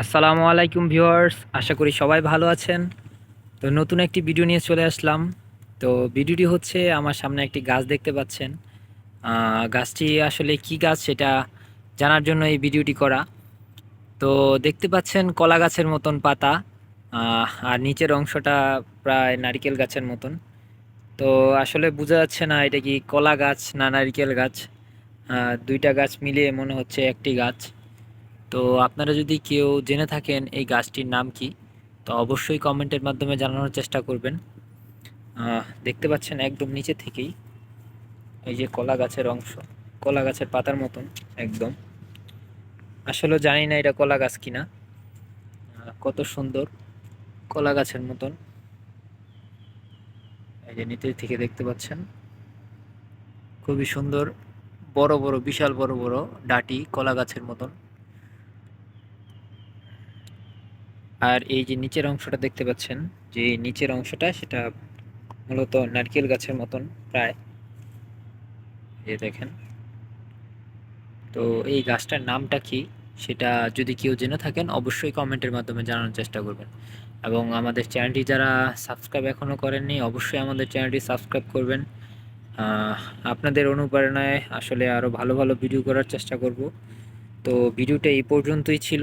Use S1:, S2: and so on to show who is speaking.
S1: আসসালামু আলাইকুম ভিউয়ার্স, আশা করি সবাই ভালো আছেন। তো নতুন একটি ভিডিও নিয়ে চলে আসলাম। তো ভিডিওটি হচ্ছে আমার সামনে একটি গাছ দেখতে পাচ্ছেন। গাছটি আসলে কি গাছ সেটা জানার জন্য এই ভিডিওটি করা। তো দেখতে পাচ্ছেন কলা গাছের মতন পাতা আর নিচের অংশটা প্রায় নারিকেল গাছের মতন। তো আসলে বোঝা যাচ্ছে না এটা কি কলা গাছ না নারিকেল গাছ। দুইটা গাছ মিলিয়ে মনে হচ্ছে একটি গাছ। তো আপনারা যদি কেউ জেনে থাকেন এই গাছটির নাম কি, তো অবশ্যই কমেন্টের মাধ্যমে জানানোর চেষ্টা করবেন। দেখতে পাচ্ছেন একদম নিচে থেকেই এই যে কলা গাছের অংশ, কলা গাছের পাতার মতন একদম। আসলে জানি না এটা কলা গাছ কিনা। কত সুন্দর কলা গাছের মতন। এই যে নিচে থেকে দেখতে পাচ্ছেন, খুবই সুন্দর, বড় বড়, বিশাল বড় বড় ডাটি কলা গাছের মতন। আর এই যে নিচের অংশটা দেখতে পাচ্ছেন, যে নিচের অংশটা সেটা মূলত নারকেল গাছের মতন প্রায়। এই দেখেন। তো এই গাছটার নামটা কি সেটা যদি কেউ জেনে থাকেন, অবশ্যই কমেন্টের মাধ্যমে জানানোর চেষ্টা করবেন। এবং আমাদের চ্যানেলটি যারা সাবস্ক্রাইব এখনও করেননি, অবশ্যই আমাদের চ্যানেলটি সাবস্ক্রাইব করবেন। আপনাদের অনুপ্রেরণায় আসলে আরও ভালো ভালো ভিডিও করার চেষ্টা করব। তো ভিডিওটা এই পর্যন্তই ছিল।